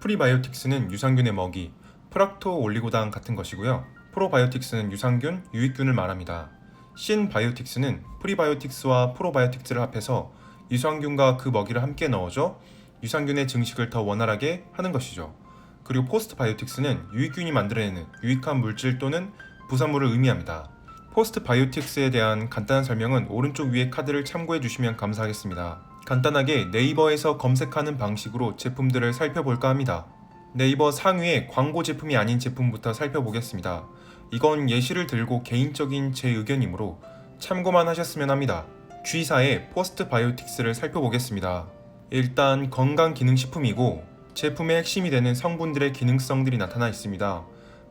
프리바이오틱스는 유산균의 먹이, 프락토 올리고당 같은 것이고요. 프로바이오틱스는 유산균, 유익균을 말합니다. 신바이오틱스는 프리바이오틱스와 프로바이오틱스를 합해서 유산균과 그 먹이를 함께 넣어줘 유산균의 증식을 더 원활하게 하는 것이죠. 그리고 포스트바이오틱스는 유익균이 만들어내는 유익한 물질 또는 부산물을 의미합니다. 포스트바이오틱스에 대한 간단한 설명은 오른쪽 위의 카드를 참고해 주시면 감사하겠습니다. 간단하게 네이버에서 검색하는 방식으로 제품들을 살펴볼까 합니다. 네이버 상위의 광고 제품이 아닌 제품부터 살펴보겠습니다. 이건 예시를 들고 개인적인 제 의견이므로 참고만 하셨으면 합니다. G사의 포스트 바이오틱스를 살펴보겠습니다. 일단 건강 기능식품이고 제품의 핵심이 되는 성분들의 기능성들이 나타나 있습니다.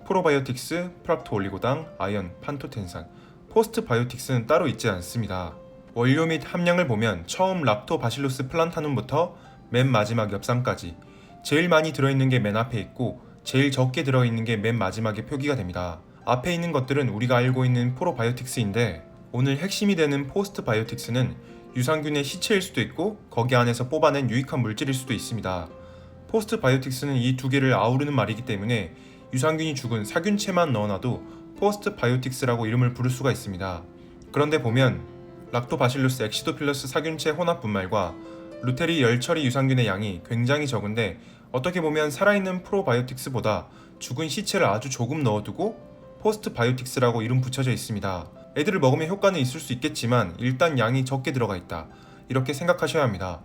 프로바이오틱스, 프락토올리고당, 아연, 판토텐산, 포스트 바이오틱스는 따로 있지 않습니다. 원료 및 함량을 보면 처음 랍토바실루스 플란타눔부터 맨 마지막 엽산까지 제일 많이 들어있는 게 맨 앞에 있고 제일 적게 들어있는 게 맨 마지막에 표기가 됩니다. 앞에 있는 것들은 우리가 알고 있는 프로바이오틱스인데 오늘 핵심이 되는 포스트바이오틱스는 유산균의 시체일 수도 있고 거기 안에서 뽑아낸 유익한 물질일 수도 있습니다. 포스트바이오틱스는 이 두 개를 아우르는 말이기 때문에 유산균이 죽은 사균체만 넣어놔도 포스트바이오틱스라고 이름을 부를 수가 있습니다. 그런데 보면 락토바실루스 엑시도필러스 사균체 혼합 분말과 루테리 열처리 유산균의 양이 굉장히 적은데 어떻게 보면 살아있는 프로바이오틱스보다 죽은 시체를 아주 조금 넣어두고 포스트 바이오틱스라고 이름 붙여져 있습니다. 애들을 먹으면 효과는 있을 수 있겠지만 일단 양이 적게 들어가 있다. 이렇게 생각하셔야 합니다.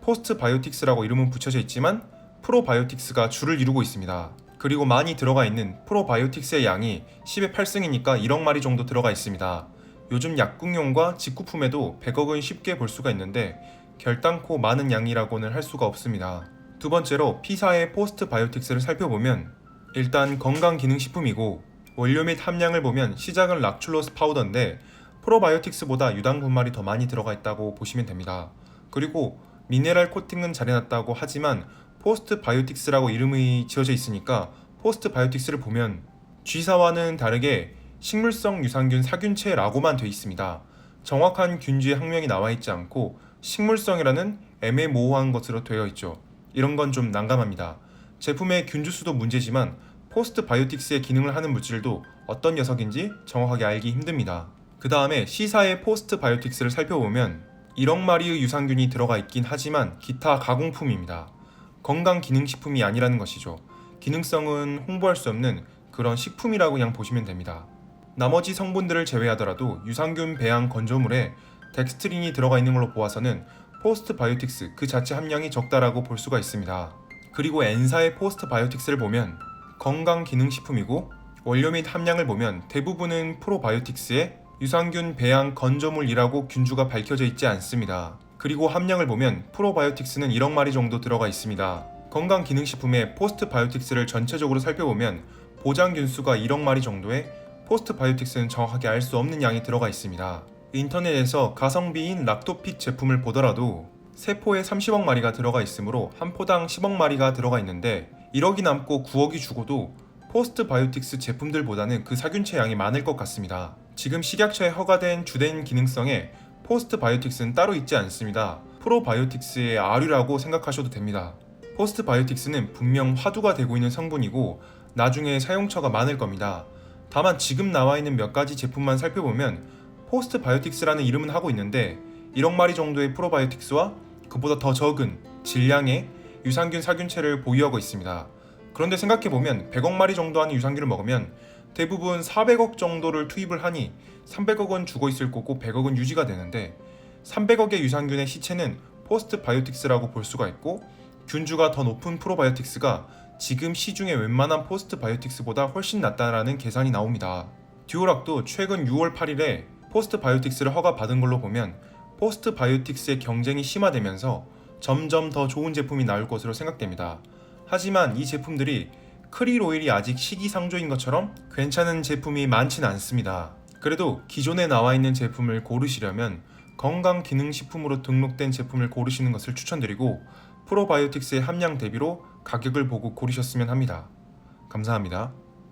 포스트 바이오틱스라고 이름은 붙여져 있지만 프로바이오틱스가 줄을 이루고 있습니다. 그리고 많이 들어가 있는 프로바이오틱스의 양이 10의 8승이니까 1억 마리 정도 들어가 있습니다. 요즘 약국용과 직구품에도 100억은 쉽게 볼 수가 있는데 결단코 많은 양이라고는 할 수가 없습니다. 두 번째로 P사의 포스트 바이오틱스를 살펴보면 일단 건강기능식품이고 원료 및 함량을 보면 시작은 락출로스 파우더인데 프로바이오틱스보다 유당 분말이 더 많이 들어가 있다고 보시면 됩니다. 그리고 미네랄 코팅은 잘해놨다고 하지만 포스트 바이오틱스라고 이름이 지어져 있으니까 포스트 바이오틱스를 보면 G사와는 다르게 식물성 유산균 사균체라고만 돼 있습니다. 정확한 균주의 학명이 나와 있지 않고 식물성이라는 애매모호한 것으로 되어 있죠. 이런 건 좀 난감합니다. 제품의 균주 수도 문제지만 포스트 바이오틱스의 기능을 하는 물질도 어떤 녀석인지 정확하게 알기 힘듭니다. 그 다음에 C사의 포스트 바이오틱스를 살펴보면 1억 마리의 유산균이 들어가 있긴 하지만 기타 가공품입니다. 건강 기능식품이 아니라는 것이죠. 기능성은 홍보할 수 없는 그런 식품이라고 그냥 보시면 됩니다. 나머지 성분들을 제외하더라도 유산균 배양 건조물에 덱스트린이 들어가 있는 걸로 보아서는 포스트 바이오틱스 그 자체 함량이 적다라고 볼 수가 있습니다. 그리고 N사의 포스트 바이오틱스를 보면 건강 기능식품이고 원료 및 함량을 보면 대부분은 프로바이오틱스의 유산균 배양 건조물이라고 균주가 밝혀져 있지 않습니다. 그리고 함량을 보면 프로바이오틱스는 1억 마리 정도 들어가 있습니다. 건강 기능식품의 포스트 바이오틱스를 전체적으로 살펴보면 보장 균수가 1억 마리 정도에 포스트 바이오틱스는 정확하게 알 수 없는 양이 들어가 있습니다. 인터넷에서 가성비인 락토핏 제품을 보더라도 세포에 30억 마리가 들어가 있으므로 한 포당 10억 마리가 들어가 있는데 1억이 남고 9억이 죽어도 포스트 바이오틱스 제품들보다는 그 사균체 양이 많을 것 같습니다. 지금 식약처에 허가된 주된 기능성에 포스트 바이오틱스는 따로 있지 않습니다. 프로바이오틱스의 아류라고 생각하셔도 됩니다. 포스트 바이오틱스는 분명 화두가 되고 있는 성분이고 나중에 사용처가 많을 겁니다. 다만 지금 나와 있는 몇 가지 제품만 살펴보면 포스트 바이오틱스라는 이름은 하고 있는데 1억 마리 정도의 프로바이오틱스와 그보다 더 적은 질량의 유산균 사균체를 보유하고 있습니다. 그런데 생각해보면 100억 마리 정도 하는 유산균을 먹으면 대부분 400억 정도를 투입을 하니 300억은 죽어 있을 거고 100억은 유지가 되는데 300억의 유산균의 시체는 포스트 바이오틱스라고 볼 수가 있고 균주가 더 높은 프로바이오틱스가 지금 시중의 웬만한 포스트 바이오틱스보다 훨씬 낫다라는 계산이 나옵니다. 듀오락도 최근 6월 8일에 포스트 바이오틱스를 허가받은 걸로 보면 포스트 바이오틱스의 경쟁이 심화되면서 점점 더 좋은 제품이 나올 것으로 생각됩니다. 하지만 이 제품들이 크릴 오일이 아직 시기상조인 것처럼 괜찮은 제품이 많지는 않습니다. 그래도 기존에 나와 있는 제품을 고르시려면 건강 기능식품으로 등록된 제품을 고르시는 것을 추천드리고 프로바이오틱스의 함량 대비로 가격을 보고 고르셨으면 합니다. 감사합니다.